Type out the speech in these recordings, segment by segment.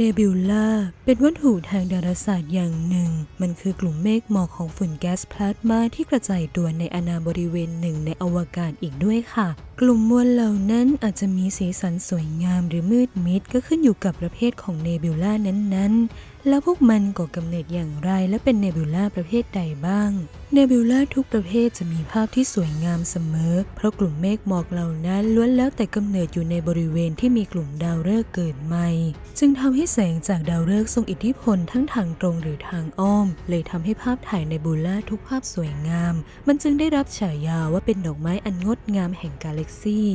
เนบิวลาเป็นวัตถุทางดาราศาสตร์อย่างหนึ่ง มันคือกลุ่มเมฆหมอกของฝุ่นแก๊สพลาสมาที่กระจายตัวในอาณาบริเวณหนึ่งในอวกาศอีกด้วยค่ะ กลุ่มมวลเหล่านั้นอาจจะมีสีสันสวยงามหรือมืดมิดก็ขึ้นอยู่กับประเภทของเนบิวลานั้นๆ แล้วพวกมันก่อกำเนิดอย่างไรและเป็นเนบิวลาประเภทใดบ้าง เนบิวลาทุกประเภทจะมีภาพที่สวยงามเสมอ เพราะกลุ่มเมฆหมอกเหล่านั้นล้วนแล้วแต่กำเนิดอยู่ในบริเวณที่มีกลุ่มดาวฤกษ์เกิดใหม่ จึงทำให้แสงจากดาวฤกษ์ทรงอิทธิพลทั้งทางตรงหรือทางอ้อม เลยทำให้ภาพถ่ายในบูล่าทุกภาพสวยงาม มันจึงได้รับฉายาว่าเป็นดอกไม้อันงดงามแห่งกาแล็กซี่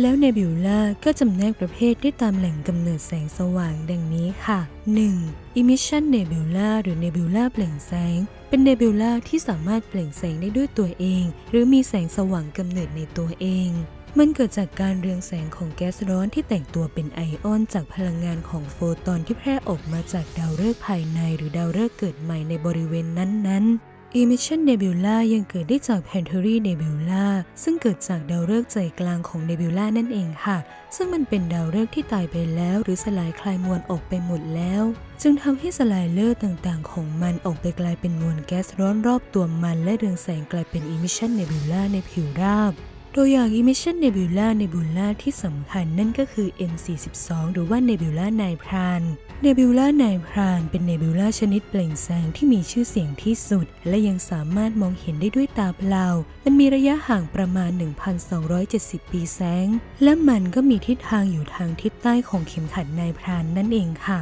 แล้วเนบิวลาก็จำแนกประเภทได้ตามแหล่งกำเนิดแสงสว่างดังนี้ค่ะ 1. Emission Nebula หรือ Nebula เปล่งแสง เป็นเนบิวลาที่สามารถเปล่งแสงได้ด้วยตัวเอง หรือมีแสงสว่างกำเนิดในตัวเอง มันเกิดจากการเรืองแสงของแก๊สร้อนที่แต่งตัวเป็นไอออนจากพลังงานของโฟตอนที่แพร่ออกมาจากดาวฤกษ์ภายในหรือดาวฤกษ์เกิดใหม่ในบริเวณนั้นๆ Emission Nebula ยังเกิดได้จาก Planetary Nebula ซึ่งเกิดจากดาวฤกษ์ใจกลางของ Nebula นั่นเองค่ะ ซึ่งมันเป็นดาวฤกษ์ที่ตายไปแล้วหรือสลายคลายมวลออกไปหมดแล้ว จึงทำให้สลายเลือดต่างๆ ของมันออกไปกลายเป็นมวลแก๊สร้อนรอบตัวมัน และเรืองแสงกลายเป็น Emission Nebula ในผิวราบ ตัวอย่าง Emission Nebula Nebula ที่สำคัญนั่นก็คือ N42 หรือว่า Nebula นายพราน Nebula นายพรานเป็น Nebula ชนิดเปล่งแสงที่มีชื่อเสียงที่สุด และยังสามารถมองเห็นได้ด้วยตาเปล่า มันมีระยะห่างประมาณ 1,270 ปีแสง และมันก็มีทิศทางอยู่ทางทิศใต้ของเข็มขัดนายพรานนั่นเองค่ะ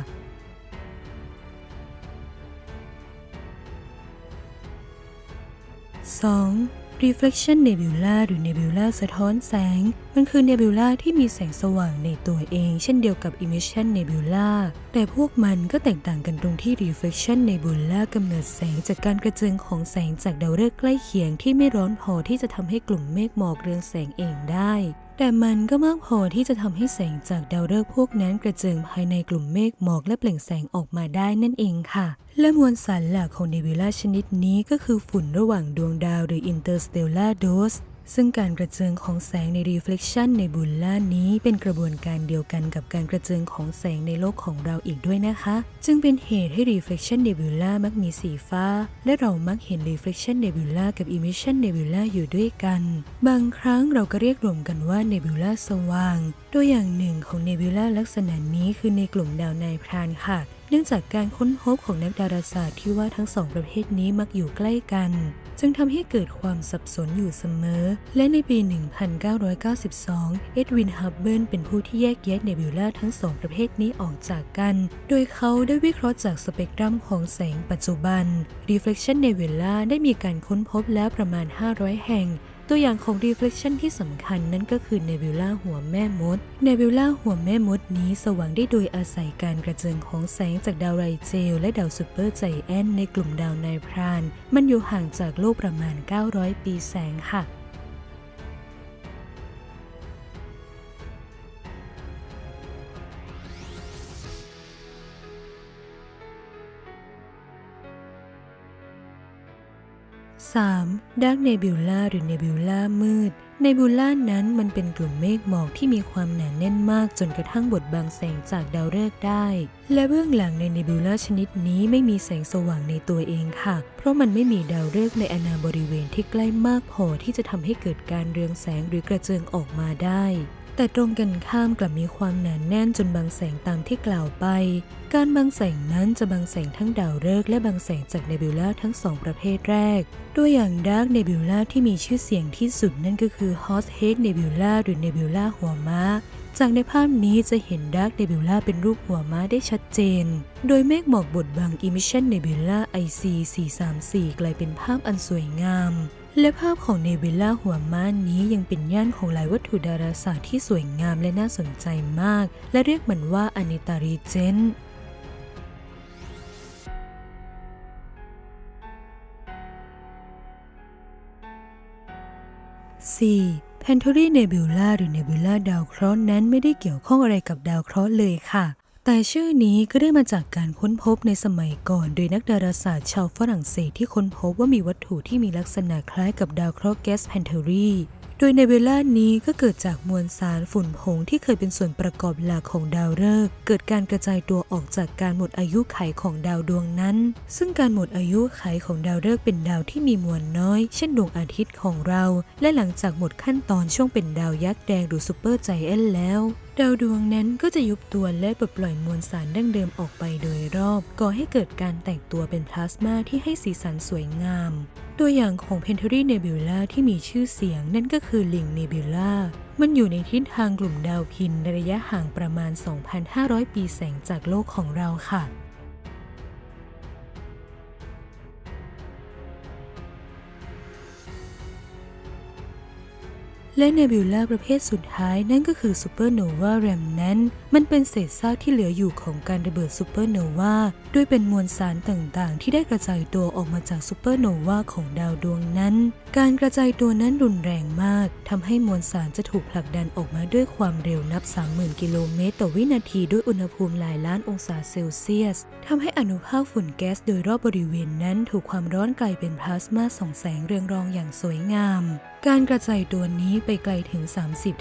2. Reflection Nebula หรือ Nebula สะท้อนแสง มันคือ Nebula ที่มีแสงสว่างในตัวเอง เช่นเดียวกับ Emission Nebula แต่พวกมันก็แตกต่างกันตรงที่ Reflection Nebula กำเนิดแสงจากการกระเจิงของแสงจากดาวฤกษ์ใกล้เคียงที่ไม่ร้อนพอที่จะทำให้กลุ่มเมฆหมอกเรืองแสงเองได้ แต่มันก็มากพอที่จะทำให้แสงจากดาวฤกษ์พวกนั้นกระเจิงภายในกลุ่มเมฆหมอกและเปล่งแสงออกมาได้นั่นเองค่ะ และมวลสารหลักของเนบิวลาชนิดนี้ก็คือฝุ่นระหว่างดวงดาวหรือ interstellar dust ซึ่งการกระเจิงของแสงใน reflection ในบุลล่านี้เป็นกระบวนการเดียวกันกับการกระเจิงของแสงในโลกของเราอีกด้วยนะคะ จึงเป็นเหตุให้ reflection nebula มักมีสีฟ้า และเรามักเห็น reflection nebula กับ emission nebula อยู่ด้วยกัน บางครั้งเราก็เรียกรวมกันว่า nebula สว่าง ตัวอย่างหนึ่งของ nebula ลักษณะนี้คือในกลุ่มดาวนายพรานค่ะ เนื่องจากการค้นพบของนักดาราศาสตร์ที่ว่าทั้งสองประเภทนี้มักอยู่ใกล้กัน จึงทำให้เกิดความสับสนอยู่เสมอ และในปี 1992 เอ็ดวิน ฮับเบิลเป็นผู้ที่แยกแยะเนบิวลาทั้งสองประเภทนี้ออกจากกัน โดยเขาได้วิเคราะห์จากสเปกตรัมของแสงปัจจุบัน Reflection Nebula ได้มีการค้นพบแล้วประมาณ 500 แห่ง ตัวอย่างของ reflection ที่สำคัญนั่นก็คือในวิลลาหัวแม่มดในวิลลาหัวแม่มดนี้สว่างได้โดยอาศัยการกระเจิงของแสงจากดาวไรเจลและดาวซูเปอร์ไจแอนในกลุ่มดาวไนพราน มันอยู่ห่างจากโลกประมาณ 900 ปีแสงค่ะ 3. Dark Nebula หรือ Nebula มืด Nebula นั้นมันเป็นกลุ่มเมฆหมอกที่มีความหนาแน่นมากจนกระทั่งบดบังแสงจากดาวฤกษ์ได้ และเบื้องหลังใน Nebula ชนิดนี้ไม่มีแสงสว่างในตัวเองค่ะ เพราะมันไม่มีดาวฤกษ์ในอนาบริเวณที่ใกล้มากพอที่จะทำให้เกิดการเรืองแสงหรือกระเจิงออกมาได้ แต่ตรงกันข้ามกลับมีความหนานแน่นจนบังแสงตามที่กล่าวไป การบังแสงนั้นจะบังแสงทั้งดาวฤกษ์และบังแสงจากเนบิวลาทั้งสองประเภทแรก ตัวอย่างดาร์กเนบิวลาที่มีชื่อเสียงที่สุดนั่นก็คือ Hot Head Nebula หรือ Nebula หัวม้าจากในภาพนี้จะเห็นดาร์กเนบิวลาเป็นรูปหัวม้าได้ชัดเจน โดยเมฆหมอกบดบัง Emission Nebula IC 434 กลายเป็นภาพอันสวยงาม และภาพของเนบิล่าหัวม้านนี้ยังเป็นย่านของหลายวัตถุดาราศาสตร์ที่สวยงามและน่าสนใจมาก และเรียกมันว่าอนิตารีเจน 4. p a n t o r y Nebula หรือ Nebula ดาวเคราะห์นั้นไม่ได้เกี่ยวข้องอะไรกับดาวเคราะห์เลยค่ะ แต่ชื่อนี้ก็ได้มาจากการค้นพบในสมัยก่อน โดยนักดาราศาสตร์ชาวฝรั่งเศสที่ค้นพบว่ามีวัตถุที่มีลักษณะคล้ายกับดาวเคราะห์แก๊สแพนเทอรี โดยเนบิวลานี้ก็เกิดจากมวลสารฝุ่นผงที่เคยเป็นส่วนประกอบหลักของดาวฤกษ์เกิดการกระจายตัวออกจากการหมดอายุไขของดาวดวงนั้น ซึ่งการหมดอายุไขของดาวฤกษ์เป็นดาวที่มีมวลน้อย เช่นดวงอาทิตย์ของเรา และหลังจากหมดขั้นตอนช่วงเป็นดาวยักษ์แดงหรือซูเปอร์ไจแอนแล้วดาวดวงนั้นก็จะยุบตัวและปลดปล่อยมวลสารดั้งเดิมออกไปโดยรอบ ก่อให้เกิดการแตกตัวเป็นพลาสมาที่ให้สีสันสวยงาม ตัวอย่างของ p e n t a r y Nebula ที่มีชื่อเสียงนั่นก็คือ Link Nebula มันอยู่ในทิศทางกลุ่มดาวพินในระยะห่างประมาณ 2,500 ปีแสงจากโลกของเราค่ะและเนบิวลาประเภทสุดท้ายนั่นก็คือซูเปอร์โนวาแรมนั้น มันเป็นเศษซากที่เหลืออยู่ของการระเบิดซูเปอร์โนวา ด้วยเป็นมวลสารต่างๆ ที่ได้กระจายตัวออกมาจากซูเปอร์โนวาของดาวดวงนั้น การกระจายตัวนั้นรุนแรงมากทำให้มวลสารจะถูกผลักดันออกมาด้วยความเร็วนับ 30,000 กิโลเมตรต่อวินาทีด้วยอุณหภูมิหลายล้านองศาเซลเซียสทำให้อนุภาคฝุ่นแก๊สโดยรอบบริเวณนั้นถูกความร้อนกลายเป็นพลาสมาส่องแสงเรืองรองอย่างสวยงาม การกระจายตัวนี้ไปไกลถึง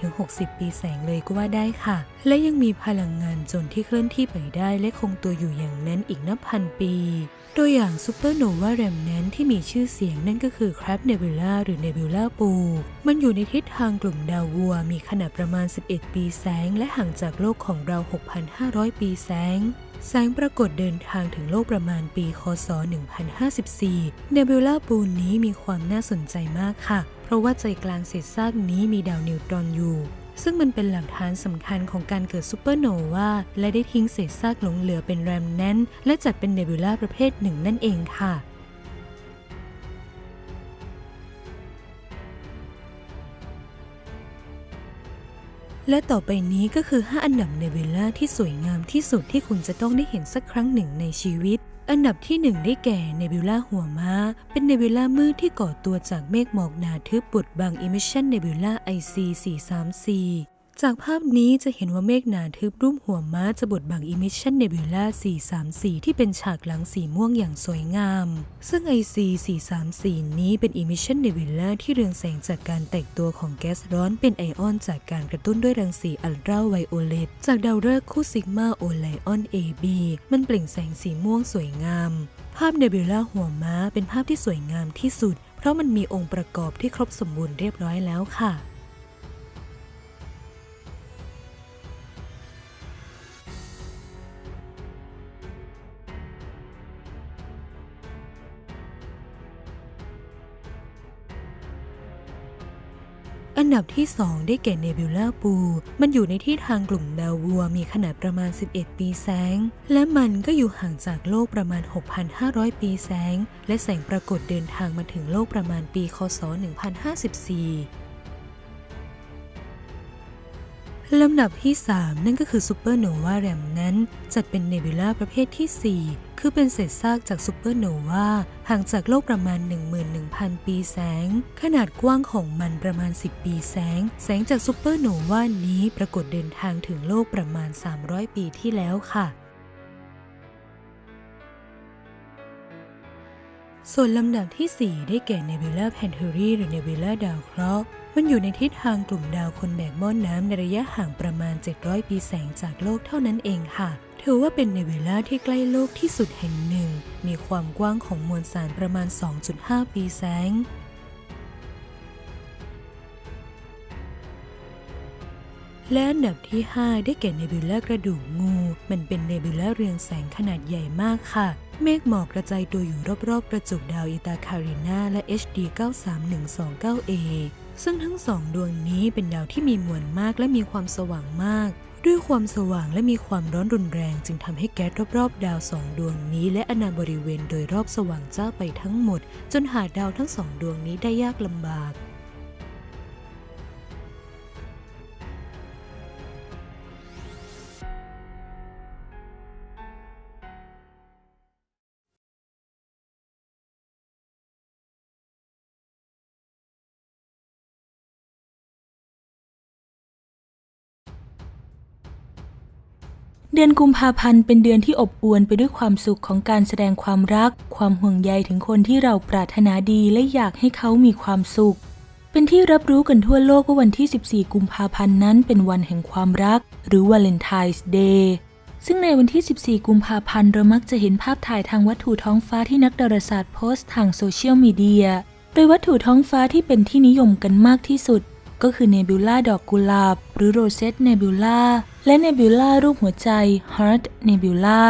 30-60 ปีแสงเลยก็ว่าได้ค่ะ และยังมีพลังงานจนที่เคลื่อนที่ไปได้และคงตัวอยู่อย่างนั้นอีกนับพันปี ตัวอย่างซูเปอร์โนวาแรมแนนที่มีชื่อเสียงนั่นก็คือค r ร b เนบิ l a หรือเนบิ l a ปู มันอยู่ในทิศทางกลุ่มดาววัว มีขนาดประมาณ 11 ปีแสง และห่างจากโลกของเรา 6,500 ปีแสงแสงปรากฏเดินทางถึงโลกประมาณปีคศ 1054 เนบิวลาปูนนี้มีความน่าสนใจมากค่ะ เพราะว่าใจกลางเศษซากนี้มีดาวนิวตรอนอยู่ ซึ่งมันเป็นหลักฐานสำคัญของการเกิดซูเปอร์โนวาและได้ทิ้งเศษซากหลงเหลือเป็นแรมแนนและจัดเป็นเนบิวลาประเภทหนึ่งนั่นเองค่ะและต่อไปนี้ก็คือ 5 อันดับเนบิวลาที่สวยงามที่สุดที่คุณจะต้องได้เห็นสักครั้งหนึ่งในชีวิต อันดับที่หนึ่งได้แก่เนบิวลาหัวม้า เป็นเนบิวลามืดที่ก่อตัวจากเมฆหมอกหนาทึบบดบังอิมิชันเนบิวลาไอซี434 จากภาพนี้จะเห็นว่าเมฆหนาทึบรูปหัวม้าจะบดบัง Emission Nebula 434 ที่เป็นฉากหลังสีม่วงอย่างสวยงาม ซึ่ง IC 434 นี้เป็น Emission Nebula ที่เรืองแสงจากการแตกตัวของแก๊สร้อนเป็นไอออนจากการกระตุ้นด้วยรังสีอัลตราไวโอเลตจากดาวฤกษ์คู่ซิกมาโอไลออน AB มันเปล่งแสงสีม่วงสวยงาม ภาพเนบิวลาหัวม้าเป็นภาพที่สวยงามที่สุด เพราะมันมีองค์ประกอบที่ครบสมบูรณ์เรียบร้อยแล้วค่ะ อันดับที่ 2 ได้แก่เนบิวลาปู มันอยู่ในที่ทางกลุ่มดาววัวมีขนาดประมาณ 11 ปีแสง และมันก็อยู่ห่างจากโลกประมาณ 6,500 ปีแสง และแสงปรากฏเดินทางมาถึงโลกประมาณปี คศ 1054 ลำดับที่ 3 นั่นก็คือซูเปอร์โนวาแรมนั้น จัดเป็นเนบิวลาประเภทที่ 4 คือเป็นเศษซากจากซูเปอร์โนวาห่างจากโลกประมาณ 11,000 ปีแสง ขนาดกว้างของมันประมาณ 10 ปีแสง แสงจากซูเปอร์โนวานี้ปรากฏเดินทางถึงโลกประมาณ 300 ปีที่แล้วค่ะ ส่วนลำดับที่ 4 ได้แก่เนบิวลาแพนเทอรีหรือเนบิวลาดาวเคราะห์มันอยู่ในทิศทางกลุ่มดาวคนแบกหม้อนน้ำในระยะห่างประมาณ 700 ปีแสงจากโลกเท่านั้นเองค่ะ ถือว่าเป็นเนบิวลาที่ใกล้โลกที่สุดแห่งหนึ่ง มีความกว้างของมวลสารประมาณ 2.5 ปีแสง และอันดับที่ 5 ได้แก่เนบิวลากระดูกงู มันเป็นเนบิวลาเรืองแสงขนาดใหญ่มากค่ะ เมฆหมอกกระจายตัวอยู่รอบๆ กระจุกดาวอิตาคารินาและ HD 93129A ซึ่งทั้งสองดวงนี้เป็นดาวที่มีมวลมากและมีความสว่างมาก ด้วยความสว่างและมีความร้อนรุนแรงจึงทำให้แก๊สรอบๆ ดาวสองดวงนี้ และอนาบริเวณโดยรอบสว่างจ้าไปทั้งหมด จนหาดาวทั้งสองดวงนี้ได้ยากลำบาก เดือนกุมภาพันธ์เป็นเดือนที่อบอวลไปด้วยความสุขของการแสดงความรัก ความห่วงใยถึงคนที่เราปรารถนาดีและอยากให้เขามีความสุข เป็นที่รับรู้กันทั่วโลกว่าวันที่ 14 กุมภาพันธ์นั้นเป็นวันแห่งความรัก หรือวาเลนไทน์เดย์ซึ่งในวันที่ 14 กุมภาพันธ์เรามักจะเห็นภาพถ่ายทางวัตถุท้องฟ้าที่นักดาราศาสตร์โพสต์ทางโซเชียลมีเดีย โดยวัตถุท้องฟ้าที่เป็นที่นิยมกันมากที่สุด ก็คือเนบิวลาดอกกุหลาบ หรือโรเซตเนบิวลา และเนบิวลารูปหัวใจ Heart Nebula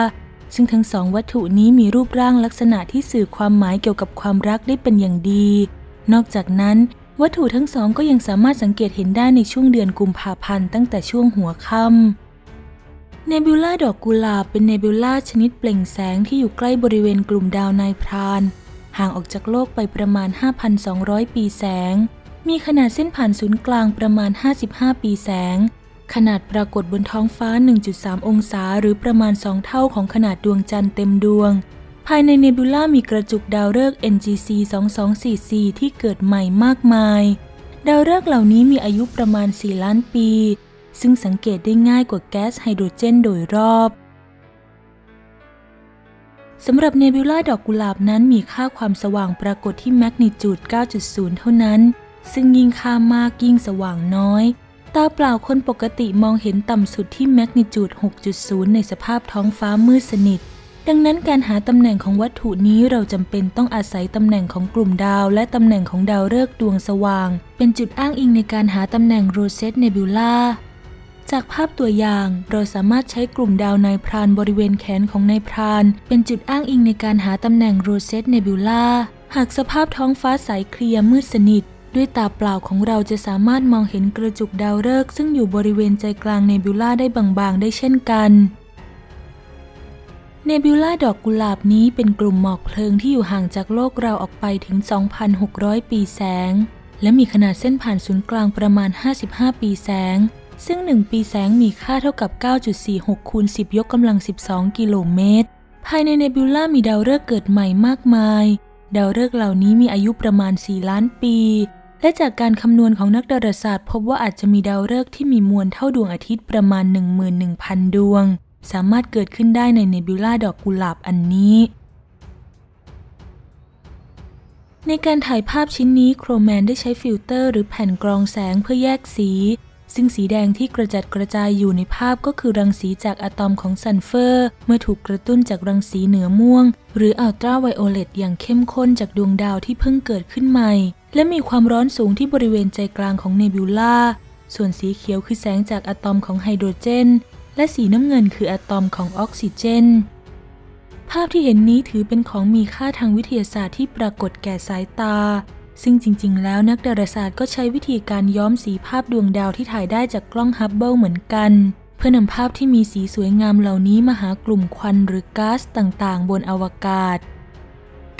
ซึ่งทั้งสองวัตถุนี้มีรูปร่างลักษณะที่สื่อความหมายเกี่ยวกับความรักได้เป็นอย่างดี นอกจากนั้น วัตถุทั้งสองก็ยังสามารถสังเกตเห็นได้ในช่วงเดือนกุมภาพันธ์ตั้งแต่ช่วงหัวค่ำเนบิวลาดอกกุหลาบเป็นเนบิวลาชนิดเปล่งแสงที่อยู่ใกล้บริเวณกลุ่มดาวนายพราน ห่างออกจากโลกไปประมาณ 5,200 ปีแสง มีขนาดเส้นผ่านศูนย์กลางประมาณ 55 ปีแสง ขนาดปรากฏบนท้องฟ้า 1.3 องศา หรือประมาณ 2 เท่าของขนาดดวงจันทร์เต็มดวง ภายในเนบิวลามีกระจุกดาวฤกษ์ NGC 2244 ที่เกิดใหม่มากมาย ดาวฤกษ์เหล่านี้มีอายุประมาณ 4 ล้านปี ซึ่งสังเกตได้ง่ายกว่าแก๊สไฮโดรเจนโดยรอบสำหรับเนบิวลาดอกกุหลาบนั้นมีค่าความสว่างปรากฏที่แมกนิจูด 9.0 เท่านั้น ซึ่งยิ่งค่ามากยิ่งสว่างน้อย ตาเปล่าคนปกติมองเห็นต่ำสุดที่แมกนิจูด 6.0 ในสภาพท้องฟ้ามืดสนิท ดังนั้นการหาตำแหน่งของวัตถุนี้เราจำเป็นต้องอาศัยตำแหน่งของกลุ่มดาว และตำแหน่งของดาวฤกษ์ดวงสว่าง เป็นจุดอ้างอิงในการหาตำแหน่งโรเซตเนบิวลาจากภาพตัวอย่าง เราสามารถใช้กลุ่มดาวนายพรานบริเวณแขนของนายพราน เป็นจุดอ้างอิงในการหาตำแหน่งโรเซตเนบิวลาหากสภาพท้องฟ้าใสเคลียร์มืดสนิท ด้วยตาเปล่าของเราจะสามารถมองเห็นกระจุกดาวฤกษ์ซึ่งอยู่บริเวณใจกลางเนบิวลาได้บางๆ ได้เช่นกันเนบิวลาดอกกุหลาบนี้เป็นกลุ่มหมอกเพลิงที่อยู่ห่างจากโลกเราออกไปถึง 2,600 ปีแสง และมีขนาดเส้นผ่านศูนย์กลางประมาณ 55 ปีแสง ซึ่ง 1 ปีแสงมีค่าเท่ากับ 9.46 คูณ 10 ยกกำลัง 12 กิโลเมตร ภายในเนบิวลามีดาวฤกษ์เกิดใหม่มากมาย ดาวฤกษ์เหล่านี้มีอายุประมาณ 4 ล้านปี และจากการคำนวณของนักดาราศาสตร์ พบว่าอาจจะมีดาวฤกษ์ที่มีมวลเท่าดวงอาทิตย์ประมาณ 11,000 ดวง สามารถเกิดขึ้นได้ในเนบิวลาดอกกุหลาบอันนี้ ในการถ่ายภาพชิ้นนี้โครแมนได้ใช้ฟิลเตอร์หรือแผ่นกรองแสงเพื่อแยกสี ซึ่งสีแดงที่กระจัดกระจายอยู่ในภาพก็คือรังสีจากอะตอมของซัลเฟอร์ เมื่อถูกกระตุ้นจากรังสีเหนือม่วง หรืออัลตราไวโอเลตอย่างเข้มข้นจากดวงดาวที่เพิ่งเกิดขึ้นใหม่ และมีความร้อนสูงที่บริเวณใจกลางของเนบิวลาส่วนสีเขียวคือแสงจากอะตอมของไฮโดรเจน และสีน้ำเงินคืออะตอมของออกซิเจน ภาพที่เห็นนี้ถือเป็นของมีค่าทางวิทยาศาสตร์ที่ปรากฏแก่สายตา ซึ่งจริง ๆ แล้วนักดาราศาสตร์ก็ใช้วิธีการย้อมสีภาพดวงดาวที่ถ่ายได้จากกล้องฮับเบิลเหมือนกัน เพื่อนำภาพที่มีสีสวยงามเหล่านี้มาหากลุ่มควันหรือก๊าซต่างๆ บนอวกาศ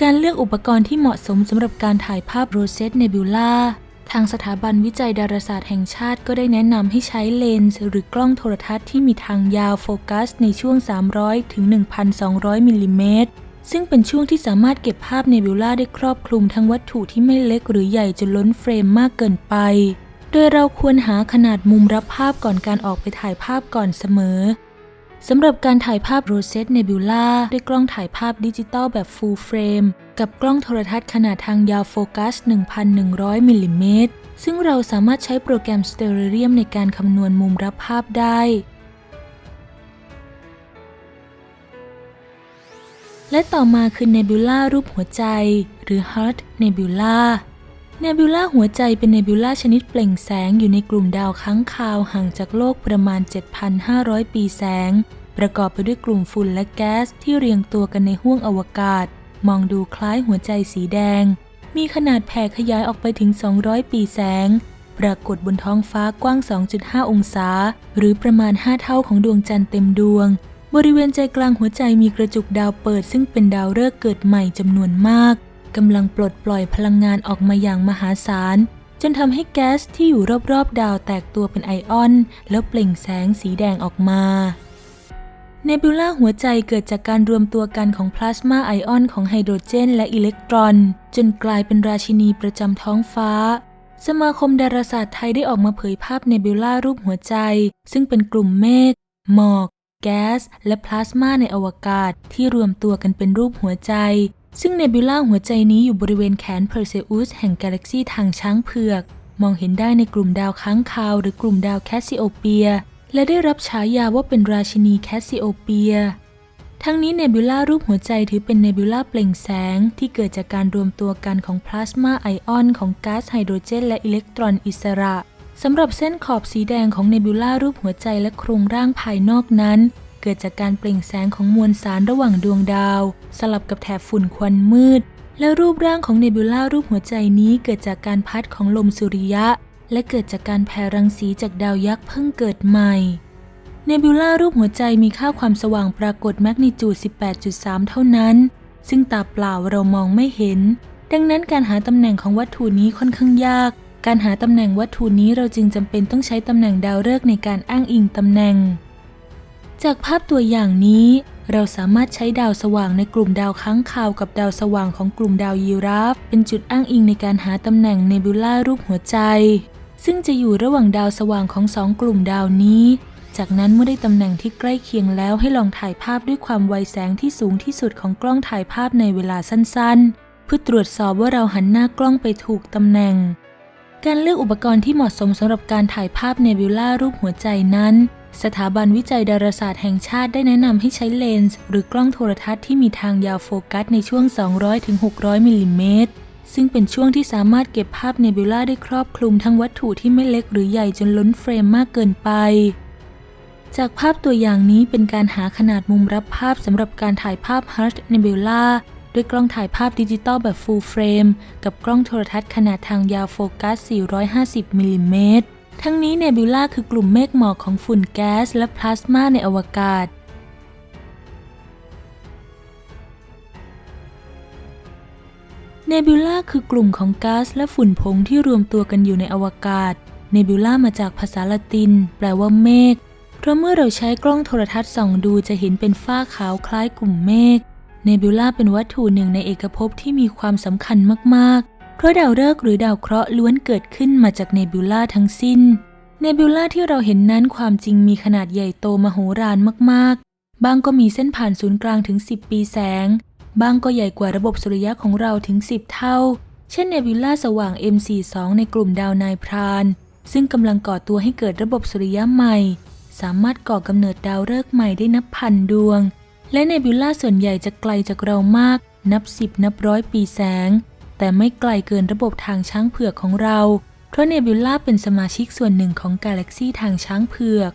การเลือกอุปกรณ์ที่เหมาะสมสำหรับการถ่ายภาพโรเซตเนบิวลาทางสถาบันวิจัยดาราศาสตร์แห่งชาติก็ได้แนะนำให้ใช้เลนส์หรือกล้องโทรทัศน์ที่มีทางยาวโฟกัสในช่วง 300 ถึง 1,200 มิลลิเมตร ซึ่งเป็นช่วงที่สามารถเก็บภาพเนบิวล่าได้ครอบคลุมทั้งวัตถุที่ไม่เล็กหรือใหญ่จนล้นเฟรมมากเกินไป โดยเราควรหาขนาดมุมรับภาพก่อนการออกไปถ่ายภาพก่อนเสมอสำหรับการถ่ายภาพโรเซตเนบิวล่าด้วยกล้องถ่ายภาพดิจิตอลแบบ full frame กับกล้องโทรทัศน์ขนาดทางยาวโฟกัส 1,100 มิลลิเมตรซึ่งเราสามารถใช้โปรแกรม Stellarium ในการคำนวณมุมรับภาพได้ และต่อมาคือเนบิวล่ารูปหัวใจ หรือ Heart Nebula เนบิวล่าหัวใจเป็นเนบิวล่าชนิดเปล่งแสงอยู่ในกลุ่มดาวค้างคาวห่างจากโลกประมาณ 7,500 ปีแสง ประกอบไปด้วยกลุ่มฝุ่นและแก๊สที่เรียงตัวกันในห้วงอวกาศ มองดูคล้ายหัวใจสีแดง มีขนาดแผ่ขยายออกไปถึง 200 ปีแสง ปรากฏบนท้องฟ้ากว้าง 2.5 องศา หรือประมาณ 5 เท่าของดวงจันทร์เต็มดวง บริเวณใจกลางหัวใจมีกระจุกดาวเปิด ซึ่งเป็นดาวฤกษ์เกิดใหม่จำนวนมากกำลังปลดปล่อยพลังงานออกมาอย่างมหาศาล จนทำให้แก๊สที่อยู่รอบๆ ดาวแตกตัวเป็นไอออน แล้วเปล่งแสงสีแดงออกมาเนบิวล่าหัวใจเกิดจากการรวมตัวกันของพลาสมาไอออนของไฮโดรเจนและอิเล็กตรอน จนกลายเป็นราชินีประจำท้องฟ้า สมาคมดาราศาสตร์ไทยได้ออกมาเผยภาพเนบิวล่ารูปหัวใจ ซึ่งเป็นกลุ่มเมฆหมอก แก๊ส และพลาสมาในอวกาศที่รวมตัวกันเป็นรูปหัวใจ ซึ่งเนบิวล่าหัวใจนี้อยู่บริเวณแขนเพอร์เซอุสแห่งกาแล็กซีทางช้างเผือก มองเห็นได้ในกลุ่มดาวค้างคาวหรือกลุ่มดาวแคสซิโอเปีย และได้รับฉายาว่าเป็นราชินีแคสซิโอเปียทั้งนี้เนบิวล่ารูปหัวใจถือเป็นเนบิวล่าเปล่งแสง ที่เกิดจากการรวมตัวกันของพลาสมาไอออน ของก๊าซไฮโดรเจน และอิเล็กตรอนอิสระ สำหรับเส้นขอบสีแดงของเนบิวล่ารูปหัวใจและโครงร่างภายนอกนั้น เกิดจากการเปล่งแสงของมวลสารระหว่างดวงดาว สลับกับแถบฝุ่นควันมืด และรูปร่างของเนบิวล่ารูปหัวใจนี้เกิดจากการพัดของลมสุริยะ และเกิดจากการแผ่รังสีจากดาวยักษ์เพิ่งเกิดใหม่ เนบิวล่ารูปหัวใจมีค่าความสว่างปรากฏแมกนิจูด 18.3 เท่านั้น ซึ่งตาเปล่าเรามองไม่เห็น ดังนั้นการหาตำแหน่งของวัตถุนี้ค่อนข้างยาก การหาตำแหน่งวัตถุนี้เราจึงจำเป็นต้องใช้ตำแหน่งดาวฤกษ์ในการอ้างอิงตำแหน่ง จากภาพตัวอย่างนี้ เราสามารถใช้ดาวสว่างในกลุ่มดาวค้างคาวกับดาวสว่างของกลุ่มดาวยีราฟเป็นจุดอ้างอิงในการหาตำแหน่งเนบิวล่ารูปหัวใจ ซึ่งจะอยู่ระหว่างดาวสว่างของสองกลุ่มดาวนี้ จากนั้นเมื่อได้ตำแหน่งที่ใกล้เคียงแล้วให้ลองถ่ายภาพด้วยความไวแสงที่สูงที่สุดของกล้องถ่ายภาพในเวลาสั้นๆ เพื่อตรวจสอบว่าเราหันหน้ากล้องไปถูกตำแหน่ง การเลือกอุปกรณ์ที่เหมาะสมสำหรับการถ่ายภาพเนบิวล่ารูปหัวใจนั้น สถาบันวิจัยดาราศาสตร์แห่งชาติได้แนะนำให้ใช้เลนส์ หรือกล้องโทรทัศน์ที่มีทางยาวโฟกัสในช่วง 200-600 มิลลิเมตร ซึ่งเป็นช่วงที่สามารถเก็บภาพเนบิวล่าได้ครอบคลุมทั้งวัตถุที่ไม่เล็กหรือใหญ่จนล้นเฟรมมากเกินไป จากภาพตัวอย่างนี้เป็นการหาขนาดมุมรับภาพสำหรับการถ่ายภาพ Hart Nebula ด้วยกล้องถ่ายภาพดิจิตอลแบบ Full Frame กับกล้องโทรทัศน์ขนาดทางยาวโฟกัส 450 มิลลิเมตร ทั้งนี้เนบิวล่าคือกลุ่มเมฆหมอกของฝุ่นแก๊สและพลาสมาในอวกาศเนบิวล่าคือกลุ่มของก๊าซและฝุ่นผงที่รวมตัวกันอยู่ในอวกาศ เนบิวล่ามาจากภาษาละติน แปลว่าเมฆ เพราะเมื่อเราใช้กล้องโทรทัศน์ส่องดูจะเห็นเป็นฝ้าขาวคล้ายกลุ่มเมฆ เนบิวล่าเป็นวัตถุหนึ่งในเอกภพที่มีความสำคัญมากๆ เพราะดาวฤกษ์หรือดาวเคราะห์ล้วนเกิดขึ้นมาจากเนบิวล่าทั้งสิ้น เนบิวล่าที่เราเห็นนั้นความจริงมีขนาดใหญ่โตมโหฬารมากๆ บางก็มีเส้นผ่านศูนย์กลางถึง 10 ปีแสง บางก็ใหญ่กว่าระบบสุริยะของเราถึง 10 เท่า เช่นเนบิวล่าสว่าง M42 ในกลุ่มดาวนายพราน ซึ่งกำลังก่อตัวให้เกิดระบบสุริยะใหม่ สามารถก่อกำเนิดดาวฤกษ์ใหม่ได้นับพันดวง และเนบิวล่าส่วนใหญ่จะไกลจากเรามาก นับสิบนับร้อยปีแสง แต่ไม่ไกลเกินระบบทางช้างเผือกของเรา เพราะเนบิวล่าเป็นสมาชิกส่วนหนึ่งของกาแล็กซีทางช้างเผือก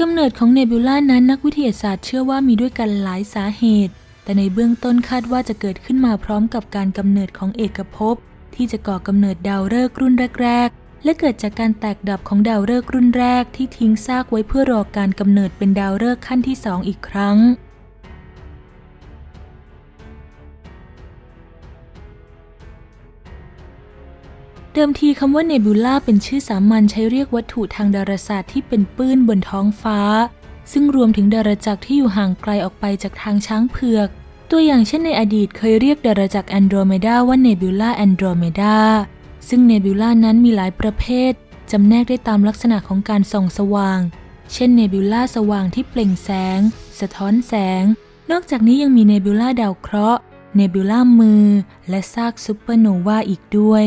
กำเนิดของเนบิวล่านั้นนักวิทยาศาสตร์เชื่อว่ามีด้วยกันหลายสาเหตุ แต่ในเบื้องต้นคาดว่าจะเกิดขึ้นมาพร้อมกับการกำเนิดของเอกภพ ที่จะก่อกำเนิดดาวฤกษ์รุ่นแรก ๆ และเกิดจากการแตกดับของดาวฤกษ์รุ่นแรกที่ทิ้งซากไว้เพื่อรอการกำเนิดเป็นดาวฤกษ์ขั้นที่สองอีกครั้ง เดิมทีคำว่าเนบิวล่าเป็นชื่อสามัญใช้เรียกวัตถุทางดาราศาสตร์ที่เป็นปื้นบนท้องฟ้า ซึ่งรวมถึงดาราจักรที่อยู่ห่างไกลออกไปจากทางช้างเผือก ตัวอย่างเช่นในอดีตเคยเรียกดาราจักรแอนโดรเมดาว่าเนบิวล่าแอนโดรเมดาซึ่งเนบิวล่านั้นมีหลายประเภทจำแนกได้ตามลักษณะของการส่องสว่าง เช่นเนบิวล่าสว่างที่เปล่งแสง สะท้อนแสง นอกจากนี้ยังมีเนบิวล่าดาวเคราะห์ เนบิวล่ามือ และซากซูเปอร์โนวาอีกด้วย